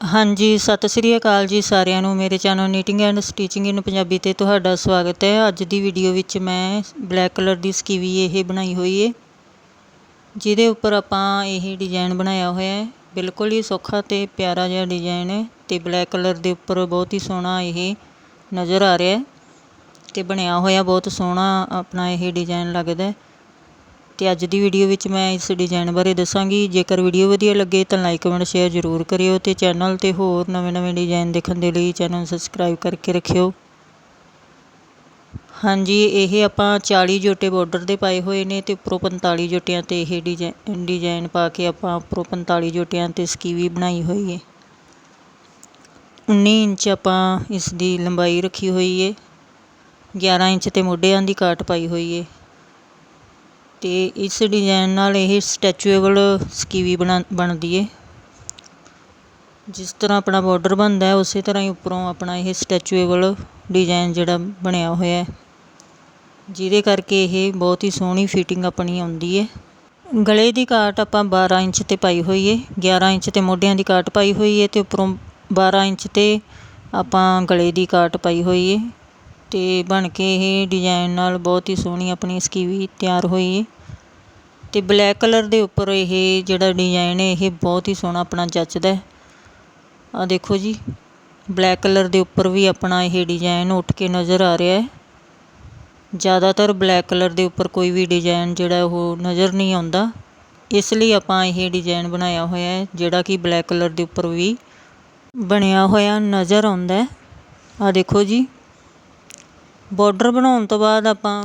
ਹਾਂਜੀ, ਸਤਿ ਸ੍ਰੀ ਅਕਾਲ ਜੀ ਸਾਰਿਆਂ ਨੂੰ। ਮੇਰੇ channel knitting and stitching in Punjabi ਤੇ ਤੁਹਾਡਾ ਸਵਾਗਤ ਹੈ। ਅੱਜ ਦੀ ਵੀਡੀਓ ਵਿੱਚ ਮੈਂ ਬਲੈਕ ਕਲਰ ਦੀ ਸਕੀਵੀ ਇਹ ਬਣਾਈ ਹੋਈ ਹੈ ਜਿਹਦੇ ਉੱਪਰ ਆਪਾਂ ਇਹ ਡਿਜ਼ਾਈਨ ਬਣਾਇਆ ਹੋਇਆ ਹੈ। ਬਿਲਕੁਲ ਹੀ ਸੌਖਾ ਤੇ ਪਿਆਰਾ ਜਿਹਾ ਡਿਜ਼ਾਈਨ ਹੈ ਤੇ ਬਲੈਕ ਕਲਰ ਦੇ ਉੱਪਰ ਬਹੁਤ ਹੀ ਸੋਹਣਾ ਇਹ ਨਜ਼ਰ ਆ ਰਿਹਾ ਹੈ ਤੇ ਬਣਿਆ ਹੋਇਆ ਬਹੁਤ ਸੋਹਣਾ ਆਪਣਾ ਇਹ ਡਿਜ਼ਾਈਨ ਲੱਗਦਾ ਹੈ। ਅਤੇ ਅੱਜ ਦੀ ਵੀਡੀਓ ਵਿੱਚ ਮੈਂ ਇਸ ਡਿਜ਼ਾਈਨ ਬਾਰੇ ਦੱਸਾਂਗੀ। ਜੇਕਰ ਵੀਡੀਓ ਵਧੀਆ ਲੱਗੇ ਤਾਂ ਲਾਈਕ ਕਮੈਂਟ ਸ਼ੇਅਰ ਜ਼ਰੂਰ ਕਰਿਓ ਅਤੇ ਚੈਨਲ ਤੇ ਹੋਰ ਨਵੇਂ-ਨਵੇਂ ਡਿਜ਼ਾਈਨ ਦੇਖਣ ਦੇ ਲਈ ਚੈਨਲ ਨੂੰ ਸਬਸਕ੍ਰਾਈਬ ਕਰਕੇ ਰੱਖਿਓ। ਹਾਂਜੀ, ਇਹ ਆਪਾਂ 40 ਜੋਟੇ ਬਾਰਡਰ ਦੇ ਪਾਏ ਹੋਏ ਨੇ ਤੇ ਉੱਪਰੋਂ 45 ਜੋਟਿਆਂ ਤੇ ਇਹ ਡਿਜ਼ਾਈਨ ਡਿਜ਼ਾਈਨ ਪਾ ਕੇ ਆਪਾਂ ਉੱਪਰੋਂ 45 ਜੋਟਿਆਂ ਤੇ ਸਕੀਵੀ ਬਣਾਈ ਹੋਈ ਹੈ 19 ਇੰਚ ਆਪਾਂ ਇਸ ਦੀ ਲੰਬਾਈ ਰੱਖੀ ਹੋਈ ਹੈ 11 ਇੰਚ ਤੇ ਮੋਢਿਆਂ ਦੀ ਕਾਟ ਪਾਈ ਹੋਈ ਹੈ ਅਤੇ ਇਸ ਡਿਜ਼ਾਇਨ ਨਾਲ ਇਹ ਸਟੈਚੂਏਬਲ ਸਕੀਵੀ ਬਣਾ, ਬਣਦੀ ਹੈ ਜਿਸ ਤਰ੍ਹਾਂ ਆਪਣਾ ਬਾਰਡਰ ਬਣਦਾ ਹੈ, ਉਸੇ ਤਰ੍ਹਾਂ ਹੀ ਉੱਪਰੋਂ ਆਪਣਾ ਇਹ ਸਟੈਚੂਏਬਲ ਡਿਜ਼ਾਈਨ ਜਿਹੜਾ ਬਣਿਆ ਹੋਇਆ ਹੈ। ਜਿਹਦੇ ਕਰਕੇ ਇਹ ਬਹੁਤ ਹੀ ਸੋਹਣੀ ਫਿਟਿੰਗ ਆਪਣੀ ਆਉਂਦੀ ਹੈ ਗਲੇ ਦੀ ਕਾਟ ਆਪਾਂ 12 ਇੰਚ ਤੇ ਪਾਈ ਹੋਈ ਹੈ 11 ਇੰਚ ਤੇ ਮੋਢਿਆਂ ਦੀ ਕਾਟ ਪਾਈ ਹੋਈ ਹੈ ਤੇ ਉੱਪਰੋਂ 12 ਇੰਚ ਤੇ ਆਪਾਂ ਗਲੇ ਦੀ ਕਾਟ ਪਾਈ ਹੋਈ ਹੈ ਤੇ ਬਣ ਕੇ ਇਹ ਡਿਜ਼ਾਈਨ ਨਾਲ ਬਹੁਤ ਹੀ ਸੋਹਣੀ ਆਪਣੀ ਸਕੀਵੀ ਤਿਆਰ ਹੋਈ ਹੈ ਅਤੇ ਬਲੈਕ ਕਲਰ ਦੇ ਉੱਪਰ ਇਹ ਜਿਹੜਾ ਡਿਜ਼ਾਇਨ ਹੈ, ਇਹ ਬਹੁਤ ਹੀ ਸੋਹਣਾ ਆਪਣਾ ਜੱਚਦਾ ਹੈ। ਆ ਦੇਖੋ ਜੀ ਬਲੈਕ ਕਲਰ ਦੇ ਉੱਪਰ ਵੀ ਆਪਣਾ ਇਹ ਡਿਜ਼ਾਈਨ ਉੱਠ ਕੇ ਨਜ਼ਰ ਆ ਰਿਹਾ ਹੈ। ਜ਼ਿਆਦਾਤਰ ਬਲੈਕ ਕਲਰ ਦੇ ਉੱਪਰ ਕੋਈ ਵੀ ਡਿਜ਼ਾਈਨ ਜਿਹੜਾ ਉਹ ਨਜ਼ਰ ਨਹੀਂ ਆਉਂਦਾ। ਇਸ ਲਈ ਆਪਾਂ ਇਹ ਡਿਜ਼ਾਈਨ ਬਣਾਇਆ ਹੋਇਆ ਹੈ, ਜਿਹੜਾ ਕਿ ਬਲੈਕ ਕਲਰ ਦੇ ਉੱਪਰ ਵੀ ਬਣਿਆ ਹੋਇਆ ਨਜ਼ਰ ਆਉਂਦਾ ਹੈ। ਆ ਦੇਖੋ ਜੀ ਬਾਰਡਰ ਬਣਾਉਣ ਤੋਂ ਬਾਅਦ ਆਪਾਂ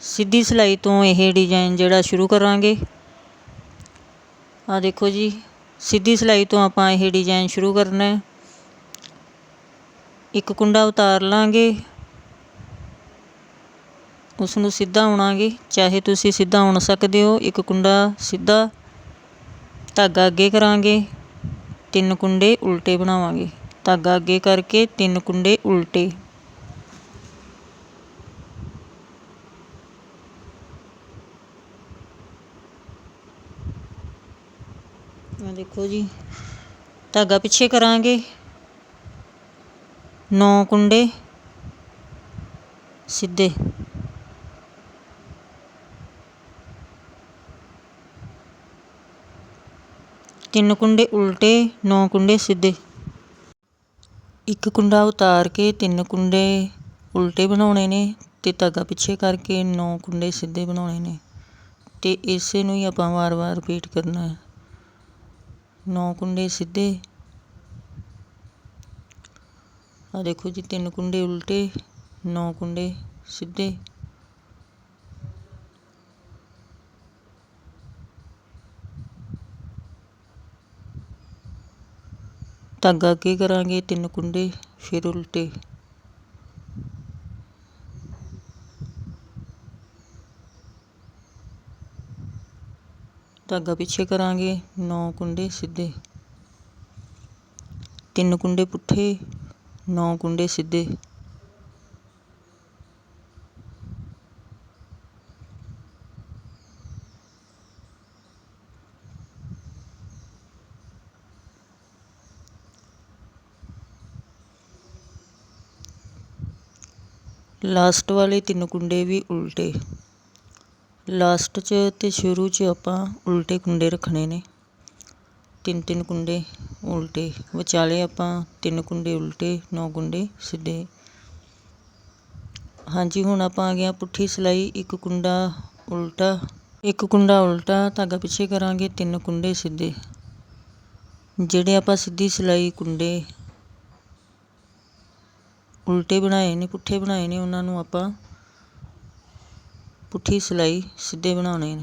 ਸਿੱਧੀ ਸਿਲਾਈ ਤੋਂ ਇਹ ਡਿਜ਼ਾਈਨ ਜਿਹੜਾ ਸ਼ੁਰੂ ਕਰਾਂਗੇ। ਆ ਦੇਖੋ ਜੀ, ਸਿੱਧੀ ਸਿਲਾਈ ਤੋਂ ਆਪਾਂ ਇਹ ਡਿਜ਼ਾਈਨ ਸ਼ੁਰੂ ਕਰਨਾ ਹੈ। ਇੱਕ ਕੁੰਡਾ ਉਤਾਰ ਲਾਂਗੇ। ਉਸ ਨੂੰ ਸਿੱਧਾ ਆਉਣਾਗੇ ਚਾਹੇ ਤੁਸੀਂ ਸਿੱਧਾ ਆਉਣ ਸਕਦੇ ਹੋ, ਇੱਕ ਕੁੰਡਾ ਸਿੱਧਾ ਧਾਗਾ ਅੱਗੇ ਕਰਾਂਗੇ, ਤਿੰਨ ਕੁੰਡੇ ਉਲਟੇ ਬਣਾਵਾਂਗੇ। ਧਾਗਾ ਅੱਗੇ ਕਰਕੇ ਤਿੰਨ ਕੁੰਡੇ ਉਲਟੇ। ਆ ਦੇਖੋ ਜੀ, ਧਾਗਾ ਪਿੱਛੇ ਕਰਾਂਗੇ। 9 ਕੁੰਡੇ, ਸਿੱਧੇ। ਤਿੰਨ ਕੁੰਡੇ ਉਲਟੇ 9 ਕੁੰਡੇ ਸਿੱਧੇ। ਇੱਕ ਕੁੰਡਾ ਉਤਾਰ ਕੇ ਤਿੰਨ ਕੁੰਡੇ ਉਲਟੇ ਬਣਾਉਣੇ ਨੇ ਤੇ ਧਾਗਾ ਪਿੱਛੇ ਕਰਕੇ 9 ਕੁੰਡੇ ਸਿੱਧੇ ਬਣਾਉਣੇ ਨੇ। ਤੇ ਇਸੇ ਨੂੰ ਹੀ ਆਪਾਂ ਵਾਰ-ਵਾਰ ਰਿਪੀਟ ਕਰਨਾ ਹੈ। 9 ਕੁੰਡੇ ਸਿੱਧੇ। ਆ ਦੇਖੋ ਜੀ, ਤਿੰਨ ਕੁੰਡੇ ਉਲਟੇ 9 ਕੁੰਡੇ ਸਿੱਧੇ। ਧਾਗਾ ਅੱਗੇ ਕਰਾਂਗੇ, ਤਿੰਨ ਕੁੰਡੇ ਫਿਰ ਉਲਟੇ। ਧਾਗਾ ਪਿੱਛੇ ਕਰਾਂਗੇ 9 ਕੁੰਡੇ ਸਿੱਧੇ। ਤਿੰਨ ਕੁੰਡੇ ਪੁੱਠੇ 9 ਕੁੰਡੇ ਸਿੱਧੇ। ਲਾਸਟ ਵਾਲੇ ਤਿੰਨ ਕੁੰਡੇ ਵੀ ਉਲਟੇ। ਲਾਸਟ 'ਚ ਅਤੇ ਸ਼ੁਰੂ 'ਚ ਆਪਾਂ ਉਲਟੇ ਕੁੰਡੇ ਰੱਖਣੇ ਨੇ। ਤਿੰਨ ਤਿੰਨ ਕੁੰਡੇ ਉਲਟੇ। ਵਿਚਾਲੇ ਆਪਾਂ ਤਿੰਨ ਕੁੰਡੇ ਉਲਟੇ, ਨੌ ਕੁੰਡੇ ਸਿੱਧੇ। ਹਾਂਜੀ, ਹੁਣ ਆਪਾਂ ਆ ਗਿਆ ਪੁੱਠੀ ਸਿਲਾਈ। ਇੱਕ ਕੁੰਡਾ ਉਲਟਾ, ਇੱਕ ਕੁੰਡਾ ਉਲਟਾ। ਧਾਗਾ ਪਿੱਛੇ ਕਰਾਂਗੇ, ਤਿੰਨ ਕੁੰਡੇ ਸਿੱਧੇ। ਜਿਹੜੇ ਆਪਾਂ ਸਿੱਧੀ ਸਿਲਾਈ ਕੁੰਡੇ ਉਲਟੇ ਬਣਾਏ ਨੇ, ਪੁੱਠੇ ਬਣਾਏ ਨੇ, ਉਹਨਾਂ ਨੂੰ ਆਪਾਂ ਪੁੱਠੀ ਸਿਲਾਈ ਸਿੱਧੇ ਬਣਾਉਣੇ ਨੇ।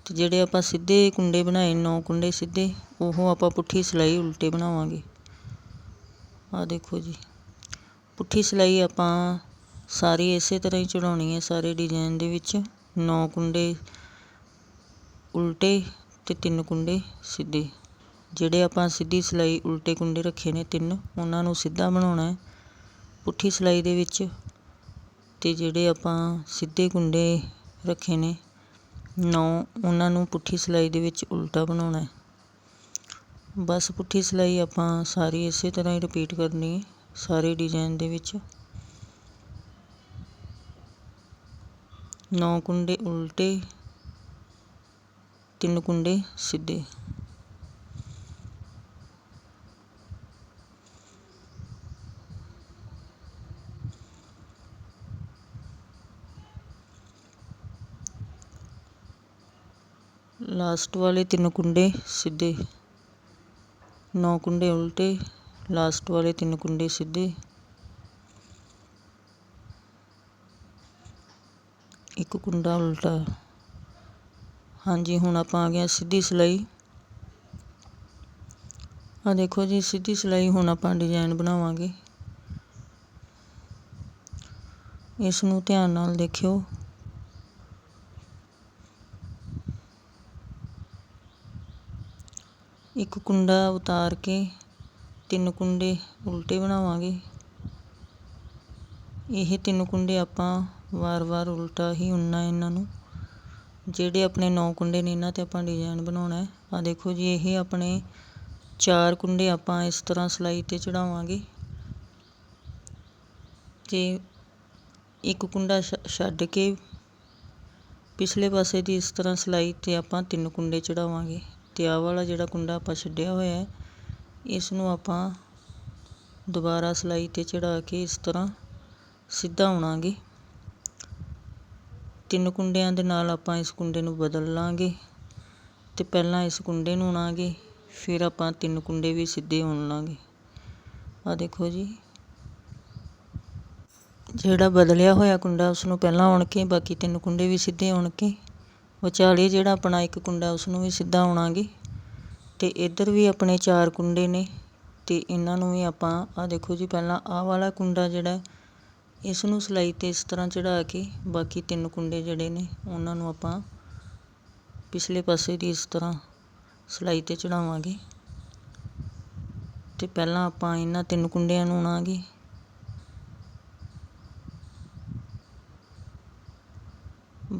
ਅਤੇ ਜਿਹੜੇ ਆਪਾਂ ਸਿੱਧੇ ਕੁੰਡੇ ਬਣਾਏ 9 ਕੁੰਡੇ ਸਿੱਧੇ, ਉਹ ਆਪਾਂ ਪੁੱਠੀ ਸਿਲਾਈ ਉਲਟੇ ਬਣਾਵਾਂਗੇ। ਆਹ ਦੇਖੋ ਜੀ। ਪੁੱਠੀ ਸਿਲਾਈ ਆਪਾਂ ਸਾਰੀ ਇਸੇ ਤਰ੍ਹਾਂ ਹੀ ਚੜਾਉਣੀ ਹੈ, ਸਾਰੇ ਡਿਜ਼ਾਈਨ ਦੇ ਵਿੱਚ। 9 ਕੁੰਡੇ ਉਲਟੇ ਤੇ ਤਿੰਨ ਕੁੰਡੇ ਸਿੱਧੇ। ਜਿਹੜੇ ਆਪਾਂ ਸਿੱਧੀ ਸਿਲਾਈ ਉਲਟੇ ਕੁੰਡੇ ਰੱਖੇ ਨੇ ਤਿੰਨ, ਉਹਨਾਂ ਨੂੰ ਸਿੱਧਾ ਬਣਾਉਣਾ ਹੈ। ਪੁੱਠੀ ਸਿਲਾਈ ਦੇ ਵਿੱਚ ਅਤੇ ਜਿਹੜੇ ਆਪਾਂ ਸਿੱਧੇ ਕੁੰਡੇ ਰੱਖੇ ਨੇ, ਨੌ ਉਹਨਾਂ ਨੂੰ ਪੁੱਠੀ ਸਿਲਾਈ ਦੇ ਵਿੱਚ ਉਲਟਾ ਬਣਾਉਣਾ ਬਸ ਪੁੱਠੀ ਸਿਲਾਈ ਆਪਾਂ ਸਾਰੀ ਇਸੇ ਤਰ੍ਹਾਂ ਹੀ ਰਿਪੀਟ ਕਰਨੀ ਹੈ, ਸਾਰੇ ਡਿਜ਼ਾਈਨ ਦੇ ਵਿੱਚ। ਨੌ ਕੁੰਡੇ ਉਲਟੇ, ਤਿੰਨ ਕੁੰਡੇ ਸਿੱਧੇ। ਲਾਸਟ ਵਾਲੇ ਤਿੰਨ ਕੁੰਡੇ ਸਿੱਧੇ। ਨੌ ਕੁੰਡੇ ਉਲਟੇ, ਲਾਸਟ ਵਾਲੇ ਤਿੰਨ ਕੁੰਡੇ ਸਿੱਧੇ। ਇੱਕ ਕੁੰਡਾ ਉਲਟਾ। ਹਾਂਜੀ, ਹੁਣ ਆਪਾਂ ਆ ਗਏ ਸਿੱਧੀ ਸਿਲਾਈ। ਆ ਦੇਖੋ ਜੀ, ਸਿੱਧੀ ਸਿਲਾਈ ਹੁਣ ਆਪਾਂ ਡਿਜ਼ਾਈਨ ਬਣਾਵਾਂਗੇ। ਇਸ ਨੂੰ ਧਿਆਨ ਨਾਲ ਦੇਖਿਓ। ਇੱਕ ਕੁੰਡਾ ਉਤਾਰ ਕੇ ਤਿੰਨ ਕੁੰਡੇ ਉਲਟੇ ਬਣਾਵਾਂਗੇ। ਇਹ ਤਿੰਨ ਕੁੰਡੇ ਆਪਾਂ ਵਾਰ-ਵਾਰ ਉਲਟਾ ਹੀ ਉਣਨਾ ਇਹਨਾਂ ਨੂੰ। ਜਿਹੜੇ ਆਪਣੇ ਨੌ ਕੁੰਡੇ ਨੇ ਇਹਨਾਂ ਤੇ ਆਪਾਂ ਡਿਜ਼ਾਈਨ ਬਣਾਉਣਾ ਹੈ। ਆ ਦੇਖੋ ਜੀ, ਇਹ ਆਪਣੇ ਚਾਰ ਕੁੰਡੇ ਆਪਾਂ ਇਸ ਤਰ੍ਹਾਂ ਸਿਲਾਈ ਤੇ ਚੜਾਵਾਂਗੇ। ਤੇ ਇੱਕ ਕੁੰਡਾ ਛੱਡ ਕੇ ਪਿਛਲੇ ਪਾਸੇ ਦੀ ਇਸ ਤਰ੍ਹਾਂ ਸਿਲਾਈ ਤੇ ਆਪਾਂ ਤਿੰਨ ਕੁੰਡੇ ਚੜਾਵਾਂਗੇ। ਤੇ ਆਹ ਵਾਲਾ ਜਿਹੜਾ ਕੁੰਡਾ ਆਪਾਂ ਛੱਡਿਆ ਹੋਇਆ ਇਸ ਨੂੰ ਆਪਾਂ ਦੁਬਾਰਾ ਸਿਲਾਈ ਤੇ ਚੜਾ ਕੇ ਇਸ ਤਰ੍ਹਾਂ ਸਿੱਧਾ ਉਣਾਂਗੇ ਤਿੰਨ ਕੁੰਡਿਆਂ ਦੇ ਨਾਲ ਆਪਾਂ ਇਸ ਕੁੰਡੇ ਨੂੰ ਬਦਲ ਲਾਂਗੇ ਤੇ ਪਹਿਲਾਂ ਇਸ ਕੁੰਡੇ ਨੂੰ ਉਣਾਂਗੇ, ਫਿਰ ਆਪਾਂ ਤਿੰਨ ਕੁੰਡੇ ਵੀ ਸਿੱਧੇ ਉਣ ਲਾਂਗੇ। ਆ ਦੇਖੋ ਜੀ। ਜਿਹੜਾ ਬਦਲਿਆ ਹੋਇਆ ਕੁੰਡਾ ਉਸ ਨੂੰ ਪਹਿਲਾਂ ਉਣ ਕੇ ਬਾਕੀ ਤਿੰਨ ਕੁੰਡੇ ਵੀ ਸਿੱਧੇ ਉਣ ਕੇ ਵਿਚਾਲੇ ਜਿਹੜਾ ਆਪਣਾ ਇੱਕ ਕੁੰਡਾ ਉਸਨੂੰ ਵੀ ਸਿੱਧਾ ਉਣਾਂਗੇ ਅਤੇ ਇੱਧਰ ਵੀ ਆਪਣੇ ਚਾਰ ਕੁੰਡੇ ਨੇ ਅਤੇ ਇਹਨਾਂ ਨੂੰ ਵੀ ਆਪਾਂ, ਆਹ ਦੇਖੋ ਜੀ ਪਹਿਲਾਂ ਆਹ ਵਾਲਾ ਕੁੰਡਾ ਜਿਹੜਾ ਇਸ ਨੂੰ ਸਿਲਾਈ ਤੇ ਇਸ ਤਰ੍ਹਾਂ ਚੜ੍ਹਾ ਕੇ ਬਾਕੀ ਤਿੰਨ ਕੁੰਡੇ ਜਿਹੜੇ ਨੇ ਉਹਨਾਂ ਨੂੰ ਆਪਾਂ ਪਿਛਲੇ ਪਾਸੇ ਦੀ ਇਸ ਤਰ੍ਹਾਂ ਸਿਲਾਈ ਤੇ ਚੜਾਵਾਂਗੇ ਅਤੇ ਪਹਿਲਾਂ ਆਪਾਂ ਇਹਨਾਂ ਤਿੰਨ ਕੁੰਡਿਆਂ ਨੂੰ ਉਣਾਂਗੇ।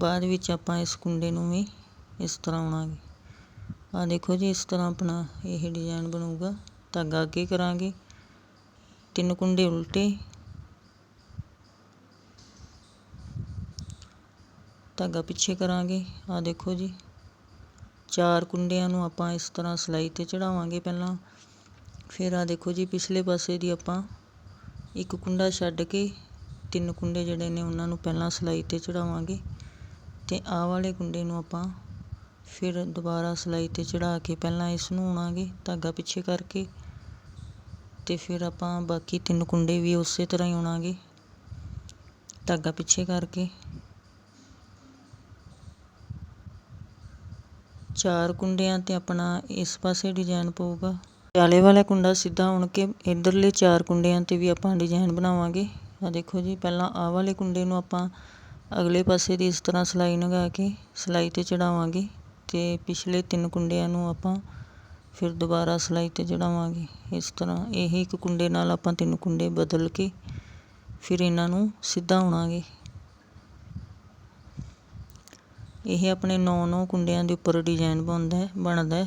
ਬਾਅਦ ਵਿੱਚ ਆਪਾਂ ਇਸ ਕੁੰਡੇ ਨੂੰ ਵੀ ਇਸ ਤਰ੍ਹਾਂ ਉਣਾਂਗੇ ਆ ਦੇਖੋ ਜੀ, ਇਸ ਤਰ੍ਹਾਂ ਆਪਣਾ ਇਹ ਡਿਜ਼ਾਈਨ ਬਣੂਗਾ। ਧਾਗਾ ਅੱਗੇ ਕਰਾਂਗੇ। ਤਿੰਨ ਕੁੰਡੇ ਉਲਟੇ। ਧਾਗਾ ਪਿੱਛੇ ਕਰਾਂਗੇ। ਆ ਦੇਖੋ ਜੀ, ਚਾਰ ਕੁੰਡਿਆਂ ਨੂੰ ਆਪਾਂ ਇਸ ਤਰ੍ਹਾਂ ਸਿਲਾਈ ਤੇ ਚੜਾਵਾਂਗੇ ਪਹਿਲਾਂ। ਫਿਰ ਆ ਦੇਖੋ ਜੀ, ਪਿਛਲੇ ਪਾਸੇ ਦੀ ਆਪਾਂ ਇੱਕ ਕੁੰਡਾ ਛੱਡ ਕੇ ਤਿੰਨ ਕੁੰਡੇ ਜਿਹੜੇ ਨੇ ਉਹਨਾਂ ਨੂੰ ਪਹਿਲਾਂ ਸਿਲਾਈ ਤੇ ਚੜਾਵਾਂਗੇ। ਅਤੇ ਆਹ ਵਾਲੇ ਕੁੰਡੇ ਨੂੰ ਆਪਾਂ ਫਿਰ ਦੁਬਾਰਾ ਸਿਲਾਈ ਤੇ ਚੜ੍ਹਾ ਕੇ ਪਹਿਲਾਂ ਇਸ ਨੂੰ ਉਣਾਂਗੇ ਧਾਗਾ ਪਿੱਛੇ ਕਰਕੇ ਅਤੇ ਫਿਰ ਆਪਾਂ ਬਾਕੀ ਤਿੰਨ ਕੁੰਡੇ ਵੀ ਉਸੇ ਤਰ੍ਹਾਂ ਹੀ ਉਣਾਂਗੇ ਧਾਗਾ ਪਿੱਛੇ ਕਰਕੇ। ਚਾਰ ਕੁੰਡਿਆਂ ਤੇ ਆਪਣਾ ਇਸ ਪਾਸੇ ਡਿਜ਼ਾਈਨ ਪਊਗਾ। ਵਿਚਾਲੇ ਵਾਲਾ ਕੁੰਡਾ ਸਿੱਧਾ ਉਣ ਕੇ ਇਧਰਲੇ ਚਾਰ ਕੁੰਡਿਆਂ ਤੇ ਵੀ ਆਪਾਂ ਡਿਜ਼ਾਈਨ ਬਣਾਵਾਂਗੇ। ਆ ਦੇਖੋ ਜੀ, ਪਹਿਲਾਂ ਆਹ ਵਾਲੇ ਕੁੰਡੇ ਨੂੰ ਆਪਾਂ ਅਗਲੇ ਪਾਸੇ ਦੀ ਇਸ ਤਰ੍ਹਾਂ ਸਿਲਾਈ ਲਗਾ ਕੇ ਸਿਲਾਈ ਤੇ ਚੜਾਵਾਂਗੇ ਅਤੇ ਪਿਛਲੇ ਤਿੰਨ ਕੁੰਡਿਆਂ ਨੂੰ ਆਪਾਂ ਫਿਰ ਦੁਬਾਰਾ ਸਿਲਾਈ ਤੇ ਚੜਾਵਾਂਗੇ। ਇਸ ਤਰ੍ਹਾਂ ਇਹ ਇੱਕ ਕੁੰਡੇ ਨਾਲ ਆਪਾਂ ਤਿੰਨ ਕੁੰਡੇ ਬਦਲ ਕੇ ਫਿਰ ਇਹਨਾਂ ਨੂੰ ਸਿੱਧਾ ਉਣਾਂਗੇ ਇਹ ਆਪਣੇ 9-9 ਕੁੰਡਿਆਂ ਦੇ ਉੱਪਰ ਡਿਜ਼ਾਈਨ ਬਣਦਾ ਹੈ ਬਣਦਾ ਹੈ।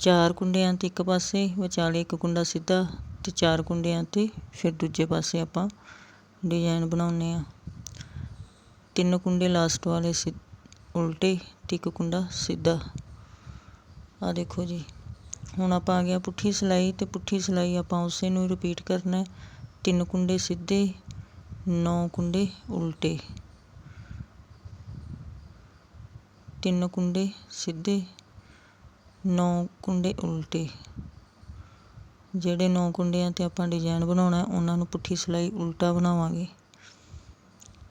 ਚਾਰ ਕੁੰਡਿਆਂ ਤੇ ਇੱਕ ਪਾਸੇ, ਵਿਚਾਲੇ ਇੱਕ ਕੁੰਡਾ ਸਿੱਧਾ ਤੇ ਚਾਰ ਕੁੰਡਿਆਂ ਤੇ ਫਿਰ ਦੂਜੇ ਪਾਸੇ ਆਪਾਂ ਡਿਜ਼ਾਈਨ ਬਣਾਉਂਦੇ ਆ ਤਿੰਨ ਕੁੰਡੇ ਲਾਸਟ ਵਾਲੇ ਉਲਟੇ ਅਤੇ ਇੱਕ ਕੁੰਡਾ ਸਿੱਧਾ। ਆਹ ਦੇਖੋ ਜੀ, ਹੁਣ ਆਪਾਂ ਆ ਗਿਆ ਪੁੱਠੀ ਸਿਲਾਈ ਅਤੇ ਪੁੱਠੀ ਸਿਲਾਈ ਆਪਾਂ ਉਸੇ ਨੂੰ ਰਿਪੀਟ ਕਰਨਾ ਤਿੰਨ ਕੁੰਡੇ ਸਿੱਧੇ, ਨੌ ਕੁੰਡੇ ਉਲਟੇ। ਤਿੰਨ ਕੁੰਡੇ ਸਿੱਧੇ, ਨੌ ਕੁੰਡੇ ਉਲਟੇ। ਜਿਹੜੇ ਨੌ ਕੁੰਡਿਆਂ ਤੇ ਆਪਾਂ ਡਿਜ਼ਾਈਨ ਬਣਾਉਣਾ ਉਹਨਾਂ ਨੂੰ ਪੁੱਠੀ ਸਿਲਾਈ ਉਲਟਾ ਬਣਾਵਾਂਗੇ।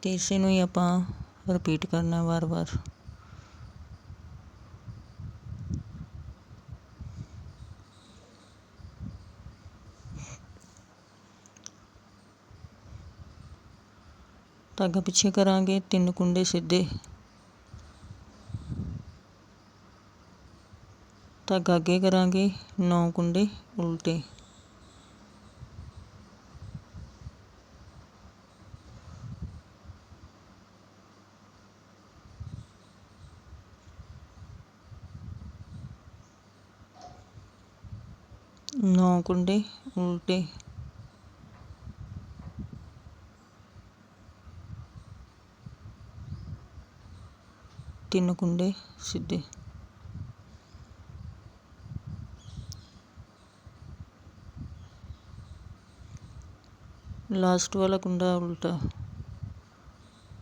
ਤੇ ਇਸੇ ਨੂੰ ਹੀ ਆਪਾਂ ਰਿਪੀਟ ਕਰਨਾ ਵਾਰ-ਵਾਰ ਧਾਗਾ ਪਿੱਛੇ ਕਰਾਂਗੇ, ਤਿੰਨ ਕੁੰਡੇ ਸਿੱਧੇ। ਧਾਗਾ ਅੱਗੇ ਕਰਾਂਗੇ, ਨੌ ਕੁੰਡੇ ਉਲਟੇ। ਨੌ ਕੁੰਡੇ, ਉਲਟੇ। ਤਿੰਨ ਕੁੰਡੇ, ਸਿੱਧੇ। ਲਾਸਟ ਵਾਲਾ ਕੁੰਡਾ ਉਲਟਾ।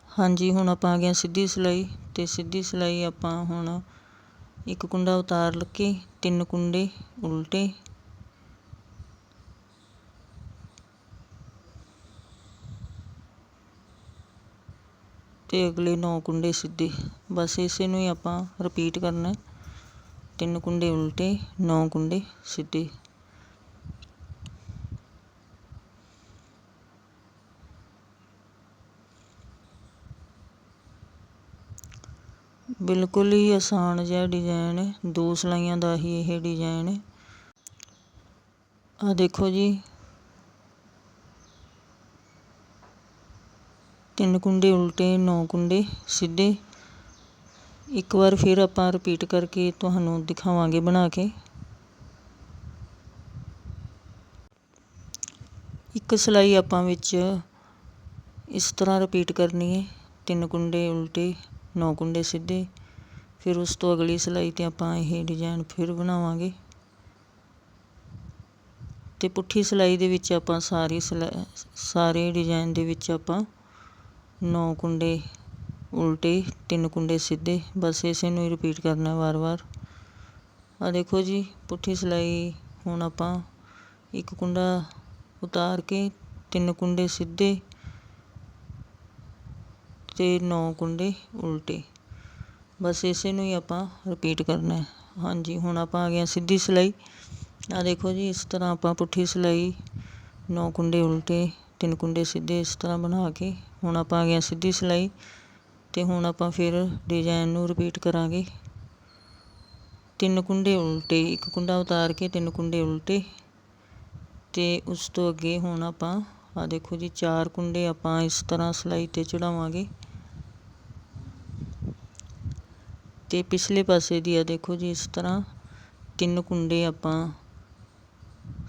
ਹਾਂਜੀ, ਹੁਣ ਆਪਾਂ ਆ ਗਏ ਹਾਂ ਸਿੱਧੀ ਸਿਲਾਈ ਤੇ ਸਿੱਧੀ ਸਿਲਾਈ ਆਪਾਂ ਹੁਣ ਇੱਕ ਕੁੰਡਾ ਉਤਾਰ ਕੇ ਤਿੰਨ ਕੁੰਡੇ, ਉਲਟੇ। ਅਤੇ ਅਗਲੇ ਨੌ ਕੁੰਡੇ ਸਿੱਧੇ। ਬਸ ਇਸੇ ਨੂੰ ਹੀ ਆਪਾਂ ਰਿਪੀਟ ਕਰਨਾ ਤਿੰਨ ਕੁੰਡੇ ਉਲਟੇ, ਨੌ ਕੁੰਡੇ ਸਿੱਧੇ। ਬਿਲਕੁਲ ਹੀ ਆਸਾਨ ਜਿਹਾ ਡਿਜ਼ਾਈਨ ਹੈ। ਦੋ ਸਿਲਾਈਆਂ ਦਾ ਹੀ ਇਹ ਡਿਜ਼ਾਈਨ ਹੈ। ਆ ਦੇਖੋ ਜੀ ਤਿੰਨ ਕੁੰਡੇ ਉਲਟੇ 9 ਕੁੰਡੇ ਸਿੱਧੇ। ਇੱਕ ਵਾਰ ਫਿਰ ਆਪਾਂ ਰਿਪੀਟ ਕਰਕੇ ਤੁਹਾਨੂੰ ਦਿਖਾਵਾਂਗੇ ਬਣਾ ਕੇ। ਇੱਕ ਸਿਲਾਈ ਆਪਾਂ ਵਿੱਚ ਇਸ ਤਰ੍ਹਾਂ ਰਿਪੀਟ ਕਰਨੀ ਹੈ। ਤਿੰਨ ਕੁੰਡੇ ਉਲਟੇ, ਨੌ ਕੁੰਡੇ ਸਿੱਧੇ। ਫਿਰ ਉਸ ਤੋਂ ਅਗਲੀ ਸਿਲਾਈ ਤੇ ਆਪਾਂ ਇਹ ਡਿਜ਼ਾਈਨ ਫਿਰ ਬਣਾਵਾਂਗੇ। ਤੇ ਪੁੱਠੀ ਸਿਲਾਈ ਦੇ ਵਿੱਚ ਆਪਾਂ ਸਾਰੀ ਸਾਰੇ ਡਿਜ਼ਾਈਨ ਦੇ ਵਿੱਚ ਆਪਾਂ ਨੌ ਕੁੰਡੇ ਉਲਟੇ, ਤਿੰਨ ਕੁੰਡੇ ਸਿੱਧੇ। ਬਸ ਇਸੇ ਨੂੰ ਹੀ ਰਿਪੀਟ ਕਰਨਾ ਵਾਰ-ਵਾਰ। ਆ ਦੇਖੋ ਜੀ, ਪੁੱਠੀ ਸਿਲਾਈ ਹੁਣ ਆਪਾਂ ਇੱਕ ਕੁੰਡਾ ਉਤਾਰ ਕੇ ਤਿੰਨ ਕੁੰਡੇ ਸਿੱਧੇ ਤੇ ਨੌ ਕੁੰਡੇ ਉਲਟੇ। ਬਸ ਇਸੇ ਨੂੰ ਹੀ ਆਪਾਂ ਰਿਪੀਟ ਕਰਨਾ ਹੈ। ਹਾਂਜੀ, ਹੁਣ ਆਪਾਂ ਆ ਗਏ ਸਿੱਧੀ ਸਿਲਾਈ। ਆ ਦੇਖੋ ਜੀ, ਇਸ ਤਰ੍ਹਾਂ ਆਪਾਂ ਪੁੱਠੀ ਸਿਲਾਈ 9 ਕੁੰਡੇ ਉਲਟੇ ਤਿੰਨ ਕੁੰਡੇ ਸਿੱਧੇ ਇਸ ਤਰ੍ਹਾਂ ਬਣਾ ਕੇ ਹੁਣ ਆਪਾਂ ਆ ਗਏ ਸਿੱਧੀ ਸਿਲਾਈ ਅਤੇ ਹੁਣ ਆਪਾਂ ਫਿਰ ਡਿਜ਼ਾਇਨ ਨੂੰ ਰਿਪੀਟ ਕਰਾਂਗੇ। ਤਿੰਨ ਕੁੰਡੇ ਉਲਟੇ, ਇੱਕ ਕੁੰਡਾ ਉਤਾਰ ਕੇ ਤਿੰਨ ਕੁੰਡੇ ਉਲਟੇ ਤੇ ਉਸ ਤੋਂ ਅੱਗੇ ਹੁਣ ਆਪਾਂ ਆ ਦੇਖੋ ਜੀ, ਚਾਰ ਕੁੰਡੇ ਆਪਾਂ ਇਸ ਤਰ੍ਹਾਂ ਸਿਲਾਈ ਤੇ ਚੜਾਵਾਂਗੇ। ਤੇ ਪਿਛਲੇ ਪਾਸੇ ਦੀ ਆ ਦੇਖੋ ਜੀ, ਇਸ ਤਰ੍ਹਾਂ ਤਿੰਨ ਕੁੰਡੇ ਆਪਾਂ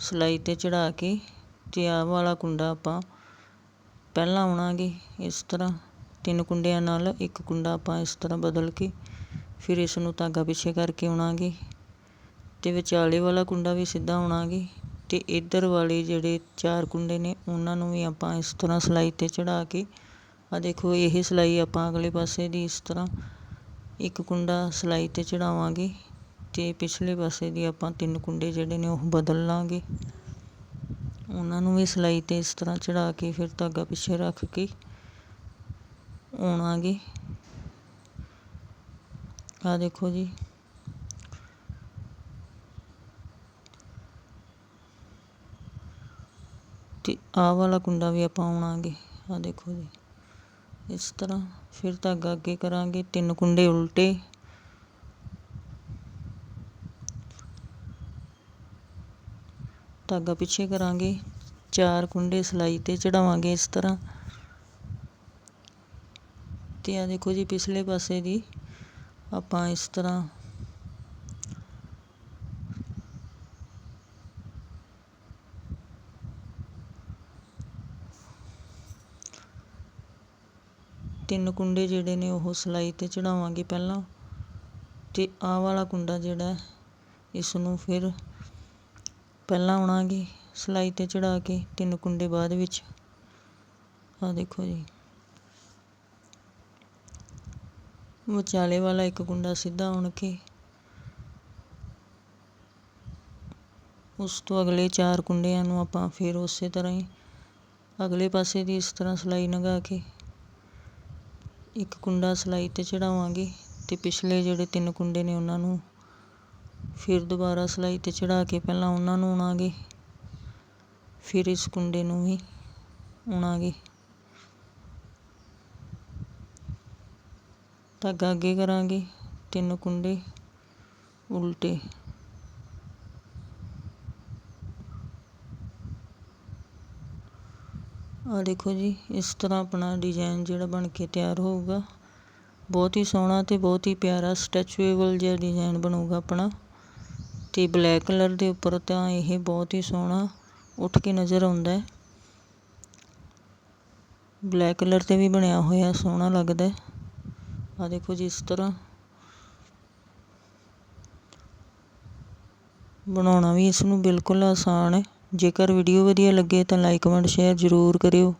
ਸਿਲਾਈ ਤੇ ਚੜਾ ਕੇ ਅਤੇ ਆਹ ਵਾਲਾ ਕੁੰਡਾ ਆਪਾਂ। ਪਹਿਲਾਂ ਆਉਣਾਗੇ ਇਸ ਤਰ੍ਹਾਂ। ਤਿੰਨ ਕੁੰਡਿਆਂ ਨਾਲ ਇੱਕ ਕੁੰਡਾ ਆਪਾਂ ਇਸ ਤਰ੍ਹਾਂ ਬਦਲ ਕੇ ਫਿਰ ਇਸ ਨੂੰ ਧਾਗਾ ਪਿੱਛੇ ਕਰਕੇ ਆਉਣਾਗੇ। ਅਤੇ ਵਿਚਾਲੇ ਵਾਲਾ ਕੁੰਡਾ ਵੀ ਸਿੱਧਾ ਆਉਣਾਗੇ। ਅਤੇ ਇੱਧਰ ਵਾਲੇ ਜਿਹੜੇ ਚਾਰ ਕੁੰਡੇ ਨੇ, ਉਹਨਾਂ ਨੂੰ ਵੀ ਆਪਾਂ ਇਸ ਤਰ੍ਹਾਂ ਸਿਲਾਈ ਤੇ ਚੜ੍ਹਾ ਕੇ ਆ ਦੇਖੋ, ਇਹ ਸਿਲਾਈ ਆਪਾਂ ਅਗਲੇ ਪਾਸੇ ਦੀ ਇਸ ਤਰ੍ਹਾਂ ਇੱਕ ਕੁੰਡਾ ਸਿਲਾਈ ਤੇ ਚੜਾਵਾਂਗੇ ਅਤੇ ਪਿਛਲੇ ਪਾਸੇ ਦੀ ਆਪਾਂ ਤਿੰਨ ਕੁੰਡੇ ਜਿਹੜੇ ਨੇ ਉਹ ਬਦਲ ਲਾਂਗੇ। ਉਹਨਾਂ ਨੂੰ ਵੀ ਸਿਲਾਈ ਤੇ ਇਸ ਤਰ੍ਹਾਂ ਚੜ੍ਹਾ ਕੇ ਫਿਰ ਧਾਗਾ ਪਿੱਛੇ ਰੱਖ ਕੇ ਆਉਣਾਗੇ। ਆਹ ਦੇਖੋ ਜੀ। ਤੇ ਆਹ ਵਾਲਾ ਕੁੰਡਾ ਵੀ ਆਪਾਂ ਆਉਣਾਗੇ। ਆਹ ਦੇਖੋ ਜੀ। ਇਸ ਤਰ੍ਹਾਂ ਫਿਰ ਧਾਗਾ ਅੱਗੇ ਕਰਾਂਗੇ। ਤਿੰਨ ਕੁੰਡੇ ਉਲਟੇ। ਧਾਗਾ ਪਿੱਛੇ ਕਰਾਂਗੇ, ਚਾਰ ਕੁੰਡੇ ਸਿਲਾਈ ਤੇ ਚੜਾਵਾਂਗੇ ਇਸ ਤਰ੍ਹਾਂ। ਤੇ ਆ ਦੇਖੋ ਜੀ, ਪਿਛਲੇ ਪਾਸੇ ਦੀ ਆਪਾਂ ਇਸ ਤਰ੍ਹਾਂ ਤਿੰਨ ਕੁੰਡੇ ਜਿਹੜੇ ਨੇ ਉਹ ਸਿਲਾਈ ਤੇ ਚੜਾਵਾਂਗੇ ਪਹਿਲਾਂ। ਤੇ ਆਹ ਵਾਲਾ ਕੁੰਡਾ ਜਿਹੜਾ, ਇਸ ਨੂੰ ਫਿਰ ਪਹਿਲਾਂ ਆਉਣਾ ਆਉਣਾਗੇ, ਸਿਲਾਈ ਤੇ ਚੜ੍ਹਾ ਕੇ ਤਿੰਨ ਕੁੰਡੇ ਬਾਅਦ ਵਿੱਚ। ਆ ਦੇਖੋ ਜੀ। ਵਿਚਾਲੇ ਵਾਲਾ ਇੱਕ ਕੁੰਡਾ ਸਿੱਧਾ ਆਉਣ ਕੇ। ਉਸ ਤੋਂ ਅਗਲੇ ਚਾਰ ਕੁੰਡਿਆਂ ਨੂੰ ਆਪਾਂ ਫਿਰ ਉਸੇ ਤਰ੍ਹਾਂ ਹੀ ਅਗਲੇ ਪਾਸੇ ਦੀ ਇਸ ਤਰ੍ਹਾਂ ਸਿਲਾਈ ਲੰਘਾ ਕੇ ਇੱਕ ਕੁੰਡਾ ਸਿਲਾਈ ਤੇ ਚੜਾਵਾਂਗੇ ਅਤੇ ਪਿਛਲੇ ਜਿਹੜੇ ਤਿੰਨ ਕੁੰਡੇ ਨੇ ਉਹਨਾਂ ਨੂੰ ਫਿਰ ਦੁਬਾਰਾ ਸਿਲਾਈ ਤੇ ਚੜ੍ਹਾ ਕੇ ਪਹਿਲਾਂ ਉਹਨਾਂ ਨੂੰ ਉਣਾਂਗੇ। ਫਿਰ ਇਸ ਕੁੰਡੇ ਨੂੰ ਵੀ ਉਣਾਂਗੇ। ਧਾਗਾ ਅੱਗੇ ਕਰਾਂਗੇ। ਤਿੰਨ ਕੁੰਡੇ ਉਲਟੇ। ਆ ਦੇਖੋ ਜੀ, ਇਸ ਤਰ੍ਹਾਂ ਆਪਣਾ ਡਿਜ਼ਾਈਨ ਜਿਹੜਾ ਬਣ ਕੇ ਤਿਆਰ ਹੋਊਗਾ। ਬਹੁਤ ਹੀ ਸੋਹਣਾ ਤੇ ਬਹੁਤ ਹੀ ਪਿਆਰਾ ਸਟੈਚੂਏਬਲ ਜਿਹਾ ਡਿਜ਼ਾਈਨ ਬਣੂਗਾ ਆਪਣਾ। ਤੇ ਬਲੈਕ ਕਲਰ ਦੇ ਉੱਪਰ ਤਾਂ ਇਹ ਬਹੁਤ ਹੀ ਸੋਹਣਾ ਉੱਠ ਕੇ ਨਜ਼ਰ ਆਉਂਦਾ ਹੈ। ਬਲੈਕ ਕਲਰ ਤੇ ਵੀ ਬਣਿਆ ਹੋਇਆ, ਸੋਹਣਾ ਲੱਗਦਾ ਆ ਦੇਖੋ ਜਿਸ ਤਰ੍ਹਾਂ ਬਣਾਉਣਾ ਵੀ ਇਸ ਨੂੰ ਬਿਲਕੁਲ ਆਸਾਨ ਹੈ। ਜੇਕਰ ਵੀਡੀਓ ਵਧੀਆ ਲੱਗੇ ਤਾਂ ਲਾਈਕ ਕਮੈਂਟ ਸ਼ੇਅਰ ਜ਼ਰੂਰ ਕਰਿਓ।